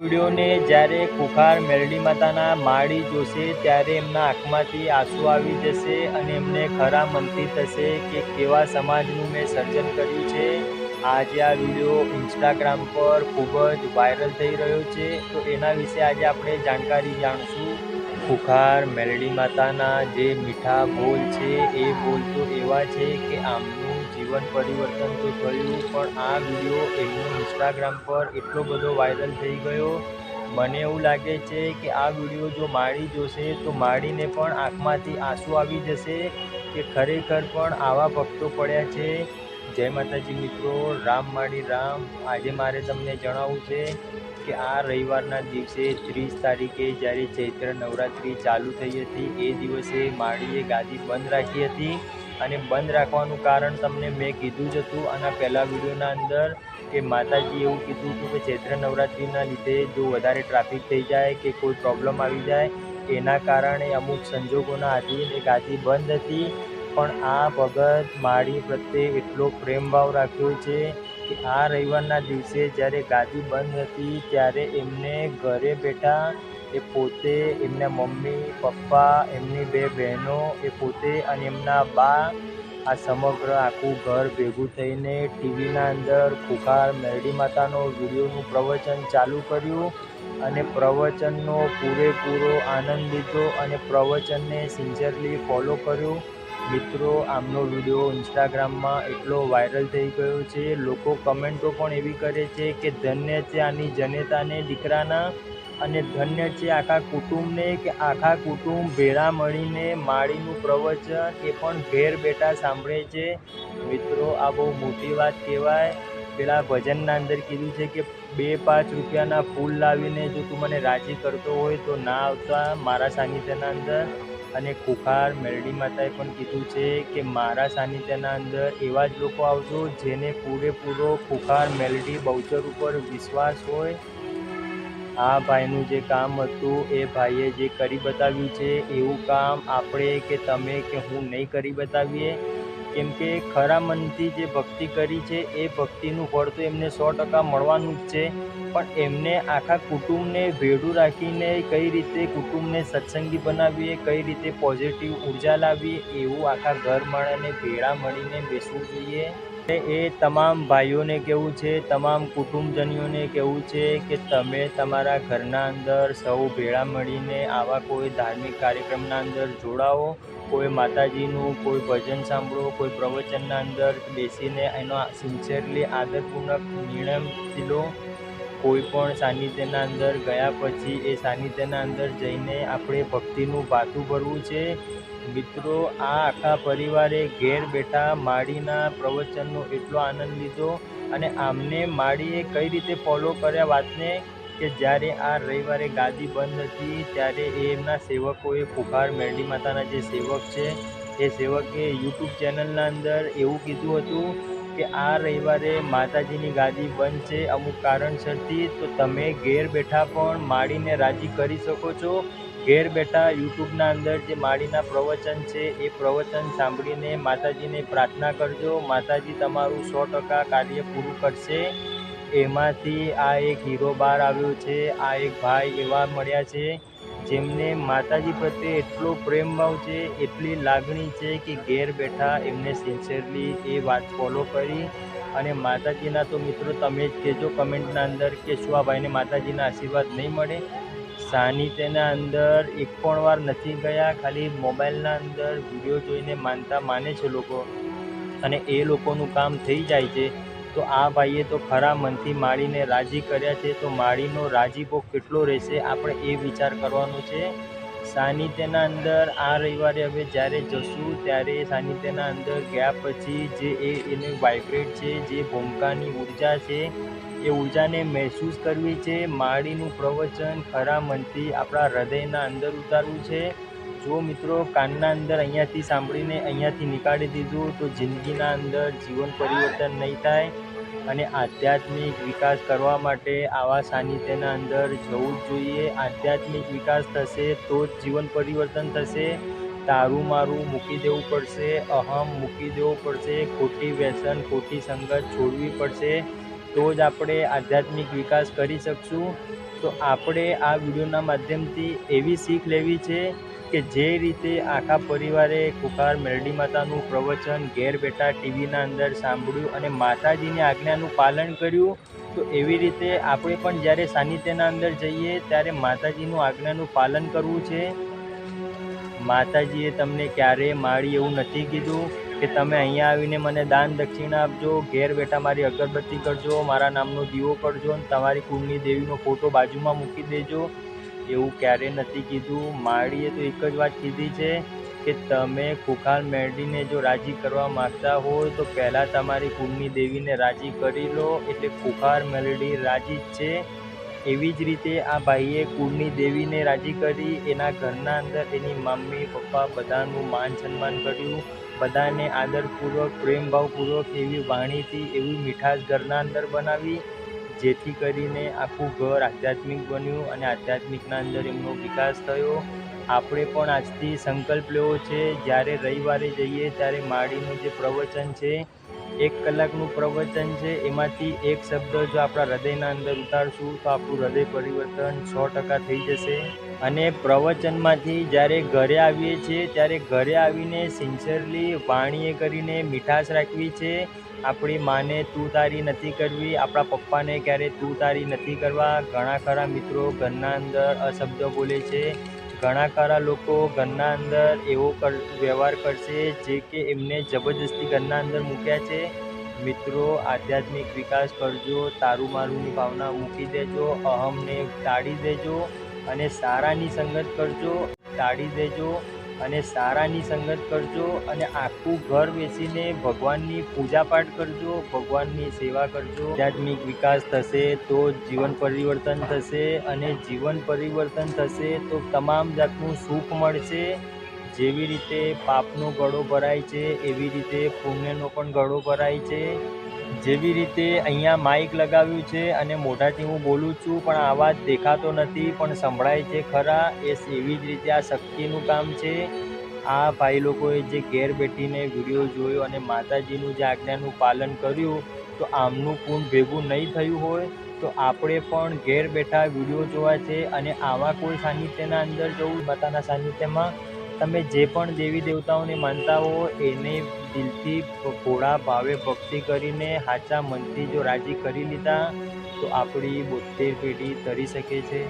વિડીયોને જ્યારે કુખાર મેરડી માતાના માળી જોશે, ત્યારે એમના આંખમાંથી આંસુ આવી જશે અને એમને ખરા મનથી થશે કે કેવા સમાજનું મેં સર્જન કર્યું છે. આજે આ વીડિયો ઇન્સ્ટાગ્રામ પર ખૂબ જ વાયરલ થઈ રહ્યો છે. તો એના વિશે આજે આપણે જાણકારી જાણશું. કુખાર મેરડી માતાના જે મીઠા બોલ છે, એ બોલ તો એવા છે કે આમનું જીવન પરિવર્તન તો થયું, પણ આ વીડિયો એમનો ઇન્સ્ટાગ્રામ પર એટલો બધો વાયરલ થઈ ગયો. મને એવું લાગે છે કે આ વીડિયો જો માળી જોશે, તો માળીને પણ આંખમાંથી આંસુ આવી જશે કે ખરેખર પણ આવા ભક્તો પડ્યા છે. જય માતાજી મિત્રો, રામ માળી રામ. આજે મારે તમને જણાવવું છે કે આ રવિવારના દિવસે ત્રીસ તારીખે જ્યારે ચૈત્ર નવરાત્રિ ચાલુ થઈ હતી, એ દિવસે માળીએ ગાદી બંધ રાખી હતી. અને બંધ રાખવાનું કારણ તમને મેં કીધું જ હતું. આના પહેલાં વિડીયોના અંદર કે માતાજી એવું કીધું હતું કે ચૈત્ર નવરાત્રિના લીધે જો વધારે ટ્રાફિક થઈ જાય કે કોઈ પ્રોબ્લેમ આવી જાય, એના કારણે અમુક સંજોગોના આધીન એ ગાદી બંધ હતી. પણ આ ભગત માળી પ્રત્યે એટલો પ્રેમભાવ રાખ્યો છે કે આ રવિવારના દિવસે જ્યારે ગાદી બંધ હતી ત્યારે એમને ઘરે બેઠા એ પોતે, એમના મમ્મી, પપ્પા, એમની બે બહેનો, એ પોતે અને એમના બા આ સમગ્ર આખું ઘર ભેગું થઈને ટીવીના અંદર ખુખાર મેરડી માતાનો વિડીયોનું પ્રવચન ચાલુ કર્યું અને પ્રવચનનો પૂરેપૂરો આનંદ લીધો અને પ્રવચનને સિન્સિયરલી ફોલો કર્યું. મિત્રો, આમનો વીડિયો ઇન્સ્ટાગ્રામમાં એટલો વાયરલ થઈ ગયો છે, લોકો કમેન્ટો પણ એવી કરે છે કે ધન્ય છે આની જનેતાને, દીકરાના અને ધન્ય છે આખા કુટુંબને કે આખા કુટુંબ ભેળા મળીને માળીનું પ્રવચન એ પણ ઘેર બેઠા સાંભળે છે. મિત્રો, આ બહુ મોટી વાત કહેવાય. પેલા ભજનના અંદર કીધું છે કે બે પાંચ રૂપિયાના ફૂલ લાવીને જો તું મને રાજી કરતો હોય તો ના આવતા મારા સાનિધ્યના અંદર. અને ખુખાર મેરડી માતાએ પણ કીધું છે કે મારા સાનિધ્યના અંદર એવા જ લોકો આવજો જેને પૂરેપૂરો ખુખાર મેલડી બહુચર ઉપર વિશ્વાસ હોય આ ભાઈનું જે કામ હતું, એ ભાઈએ જે કરી બતાવ્યું છે, એવું કામ આપણે કે તમે કે હું નહીં કરી બતાવીએ. કેમ કે ખરા મનથી જે ભક્તિ કરી છે, એ ભક્તિનું ફળ તો એમને સો ટકા મળવાનું જ છે. પણ એમને આખા કુટુંબને ભેડું રાખીને કઈ રીતે કુટુંબને સત્સંગી બનાવીએ, કઈ રીતે પોઝિટિવ ઊર્જા લાવીએ, એવું આખા ઘર માળાને ભેળા મળીને બેસવું જોઈએ. એ તમામ ભાઈઓને કહેવું છે, તમામ કુટુંબજનીઓને કહેવું છે કે તમે તમારા ઘરના અંદર સૌ ભેળા મળીને આવા કોઈ ધાર્મિક કાર્યક્રમના અંદર જોડાઓ, કોઈ માતાજીનું કોઈ ભજન સાંભળો, કોઈ પ્રવચનના અંદર બેસીને એનો સિન્સિયરલી આદરપૂર્વક નિર્ણય લો. કોઈ પણ સાનિધ્યના અંદર ગયા પછી એ સાનિધ્યના અંદર જઈને આપણે ભક્તિનું ભાથું ભરવું છે. મિત્રો, આ આખા પરિવારે ઘેર બેઠા માળીના પ્રવચનનો એટલો આનંદ લીધો અને આમને માળીએ કઈ રીતે ફોલો કર્યા વાતને કે જ્યારે આ રવિવારે ગાદી બંધ હતી ત્યારે એમના સેવકોએ ફુખાર મેરડી માતાના જે સેવક છે, એ સેવકે યુટ્યુબ ચેનલના અંદર એવું કીધું હતું કે આ રવિવારે માતાજીની ગાદી બંધ છે, અમુક કારણસરથી તો તમે ઘેર બેઠા પણ માળીને રાજી કરી શકો છો. ઘેર બેઠા યુટ્યુબના અંદર જે માળીના પ્રવચન છે, એ પ્રવચન સાંભળીને માતાજીને પ્રાર્થના કરજો. માતાજી તમારું સો ટકા કાર્ય પૂરું કરશે. એમાંથી આ એક હીરો બહાર આવ્યો છે, આ એક ભાઈ એવા મળ્યા છે, જેમને માતાજી પ્રત્યે એટલો પ્રેમ ભાવ છે, એટલી લાગણી છે કે ઘેર બેઠા એમને સિન્સિયરલી એ વાત ફોલો કરી. અને માતાજીના તો મિત્રો તમે જ કહેજો કમેન્ટના અંદર કે શું આ ભાઈને માતાજીના આશીર્વાદ નહીં મળે. સાનિધ્યના અંદર એક પણ વાર નથી ગયા, ખાલી મોબાઈલના અંદર વીડિયો જોઈને માનતા માને છે લોકો. અને એ લોકોનું કામ થઈ જાય છે. તો આ ભાઈએ તો ખરા મનથી માળીને રાજી કર્યા છે. તો માળીનો રાજીપો કેટલો રહેશે? આપણે એ વિચાર કરવાનો છે. સાનિધ્યના અંદર આ રવિવારે હવે જ્યારે જશું, ત્યારે સાનિધ્યના અંદર ગયા પછી જે એ એને વાઇબ્રેટ છે, જે ભૂમકાની ઊર્જા છે એ ઉર્જાને મહેસૂસ કરવી છે. માળીનું પ્રવચન ખરા મનથી આપણા હૃદયના અંદર ઉતારવું છે. જો મિત્રો કાનના અંદર અહીંયાથી સાંભળીને અહીંયાથી નીકાળી દીધું, તો જિંદગીના અંદર જીવન પરિવર્તન નહીં થાય અને આધ્યાત્મિક વિકાસ કરવા માટે આવા સાનિધ્યના અંદર જવું જ જોઈએ. આધ્યાત્મિક વિકાસ થશે તો જ જીવન પરિવર્તન થશે. તારું મારું મૂકી દેવું પડશે, અહમ મૂકી દેવું પડશે, ખોટી વ્યસન, ખોટી સંગત છોડવી પડશે. તો જ આપણે આધ્યાત્મિક વિકાસ કરી શકશું. તો આપણે આ વિડીયોના માધ્યમથી એવી શીખ લેવી છે કે જે રીતે આખા પરિવારે કુકાર મેરડી માતાનું પ્રવચન ઘેર બેઠા ટીવીના અંદર સાંભળ્યું અને માતાજીની આજ્ઞાનું પાલન કર્યું, તો એવી રીતે આપણે પણ જ્યારે સાનિધ્યના અંદર જઈએ ત્યારે માતાજીનું આજ્ઞાનું પાલન કરવું છે. માતાજીએ તમને ક્યારેય માળી એવું નથી કીધું. કે તમે અહીંયા આવીને મને દાન દક્ષિણા આપજો, ઘેર બેઠા મારી અગરબત્તી કરજો, મારા નામનો દીવો કરજો અને તમારી કુળની દેવીનો ફોટો બાજુમાં મૂકી દેજો. એવું ક્યારેય નથી કીધું. માળીએ તો એક જ વાત કીધી છે કે તમે ખુખાર મેળવીને જો રાજી કરવા માગતા હોય તો પહેલાં તમારી કુળની દેવીને રાજી કરી લો. એટલે ખુખાર મેલડી રાજી જ છે. એવી જ રીતે આ ભાઈએ કુળની દેવીને રાજી કરી. એના ઘરના અંદર એની મમ્મી, પપ્પા બધાનું માન સન્માન કર્યું. બધાને આદરપૂર્વક, પ્રેમભાવપૂર્વક એવી વાણીથી, એવી મીઠાશ ઘરના અંદર બનાવી, જેથી કરીને આખું ઘર આધ્યાત્મિક બન્યું અને આધ્યાત્મિકના અંદર એમનો વિકાસ થયો. આપણે પણ આજથી સંકલ્પ લેવો છે, જ્યારે રવિવારે જઈએ ત્યારે માળીનું જે પ્રવચન છે, એક કલાકનું પ્રવચન છે, એમાંથી એક શબ્દ જો આપણા હૃદયના અંદર ઉતારશું, તો આપણું હૃદય પરિવર્તન સો ટકા થઈ જશે. અને પ્રવચનમાંથી જ્યારે ઘરે આવીએ છીએ, ત્યારે ઘરે આવીને સિન્સિયરલી વાણીએ કરીને મીઠાશ રાખવી છે. આપણી માને તું તારી નથી કરવી, આપણા પપ્પાને ક્યારે તું તારી નથી કરવા. ઘણા ખરા મિત્રો ઘરના અંદર અશબ્દ બોલે છે. ઘણા ખરા લોકો ઘરના અંદર એવો કર, વ્યવહાર કરશે જે કે એમને જબરજસ્તી ઘરના અંદર મૂક્યા છે. મિત્રો, આધ્યાત્મિક વિકાસ કરજો, તારું મારુંની ભાવના મૂકી દેજો, અહમને ટાળી દેજો. અને સારાની સંગત કરજો ટાળી દેજો અને સારાની સંગત કરજો અને આખું ઘર બેસીને ભગવાનની પૂજાપાઠ કરજો, ભગવાનની સેવા કરજો. આધ્યાત્મિક વિકાસ થશે તો જીવન પરિવર્તન થશે અને જીવન પરિવર્તન થશે તો તમામ જાતનું સુખ મળશે. જેવી રીતે પાપનો ગળો ભરાય છે, એવી રીતે પુણ્યનો પણ ગળો ભરાય છે. જેવી રીતે અહીંયા માઇક લગાવ્યું છે અને મોઢાથી હું બોલું છું, પણ અવાજ દેખાતો નથી, પણ સંભળાય છે ખરા, એ એવી જ રીતે આ શક્તિનું કામ છે. આ ભાઈ લોકોએ જે ઘેર બેઠીને વીડિયો જોયો અને માતાજીનું જે આજ્ઞાનું પાલન કર્યું, તો આમનું પૂન ભેગું નહીં થયું હોય, તો આપણે પણ ઘેર બેઠા વીડિયો જોવા છે અને આવા કોઈ સાહિત્યના અંદર જવું, માતાના સાનિધ્યમાં તમે જે પણ દેવી દેવતાઓને માનતા હો, એને દિલથી ભોળા ભાવે ભક્તિ કરીને સાચા મનથી જો રાજી કરી લીધા, તો આપણી બોતેર પેઢી તરી શકે છે.